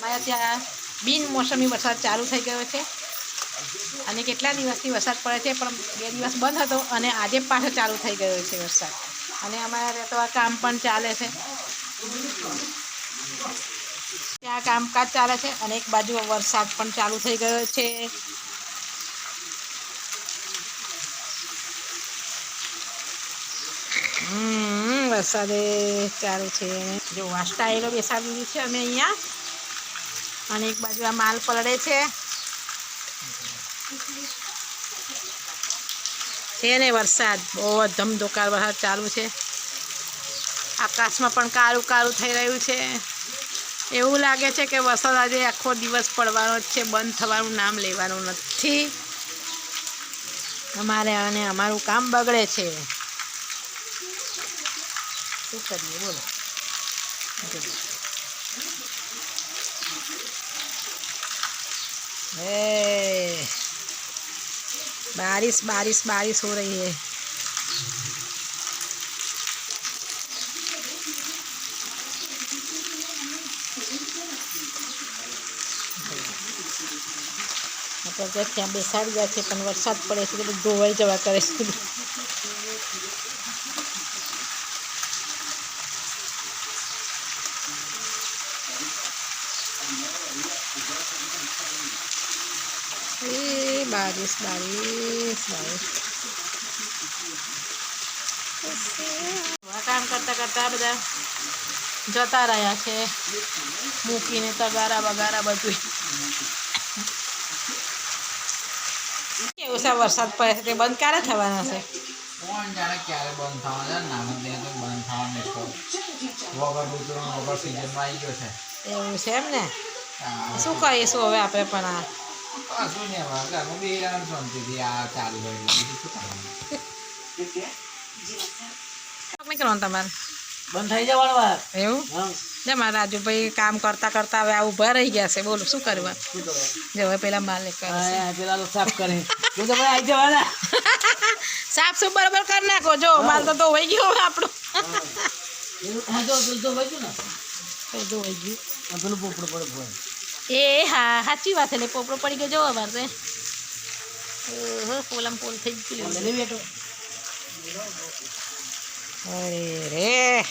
અમારા ત્યાં બિનમોસમી વરસાદ ચાલુ થઈ ગયો છે. અને કેટલા દિવસથી વરસાદ પડે છે, પણ બે દિવસ બંધ હતો અને આજે પાછો ચાલુ થઈ ગયો છે વરસાદ. અને અમારે તો આ કામ પણ ચાલે છે. ત્યાં કામકાજ ચાલે છે અને એક બાજુ વરસાદ પણ ચાલુ થઈ ગયો છે. વરસાદે ચાલુ છે. જો આ સ્ટાઈલો બેસાડી છે અમે અહીંયા. અને એક બાજુ આ માલ પલળે છે. છે ને વરસાદ. બહુ ધમધોકાર વરસાદ ચાલુ છે. આકાશમાં પણ કાળું કાળું થઈ રહ્યું છે. એવું લાગે છે કે વરસાદ આજે આખો દિવસ પડવાનો જ છે. બંધ થવાનું નામ લેવાનું નથી. અમારે અને અમારું કામ બગડે છે. શું કરીએ? બોલો. ए, बारिश बारिश बारिश हो रही है આપણે તો ત્યાં બેસાડી ગયા છે પણ વરસાદ પડે છે એટલે ધોવાઈ જવા કરે છે બારીશ બારીશ બારીશ કામ કરતા કરતા બધા જતા રહ્યા છે. મૂકીને તગારા બગારા બધું. કેવું છે વરસાદ પડે છે? તે બંધ ક્યારે થવાના છે? કોણ જાણે ક્યારે બંધ થવાના છે? નામ તો બંધ થવાનું છે. વગર ઉતરો વગર સિઝનમાં આવી ગયો છે. એવું છે એમ ને? શું કહીશું હવે આપણે પણ આ કશું નહીં ઘરમાં બે શાંતિથી આ ચાલુ હોય શું કરવાનું કરવાનું તમારે બંધ થઈ જવાનું વાત એવું? જે મારા રાજુભાઈ કામ કરતા કરતા હવે આ ઊભા રહી ગયા છે. બોલો શું કરવા? જો હવે પેલા માલિક કરે પેલા સાફ કરે. જો તો આવી જવાના સાફ સુફ બરાબર કરી નાખો. જો માલ તો ધોવાઈ ગયો હવે આપણો. હા. જો તો વાંચ્યું ને? કઈ ધોવાઈ ગયું. પેલું પોપડું પડે એ હા સાચી વાત એટલે પોપડો પડી ગયો. જો મારે ઓહો પોલમ પોલ થઈ ગયું. અરે રે.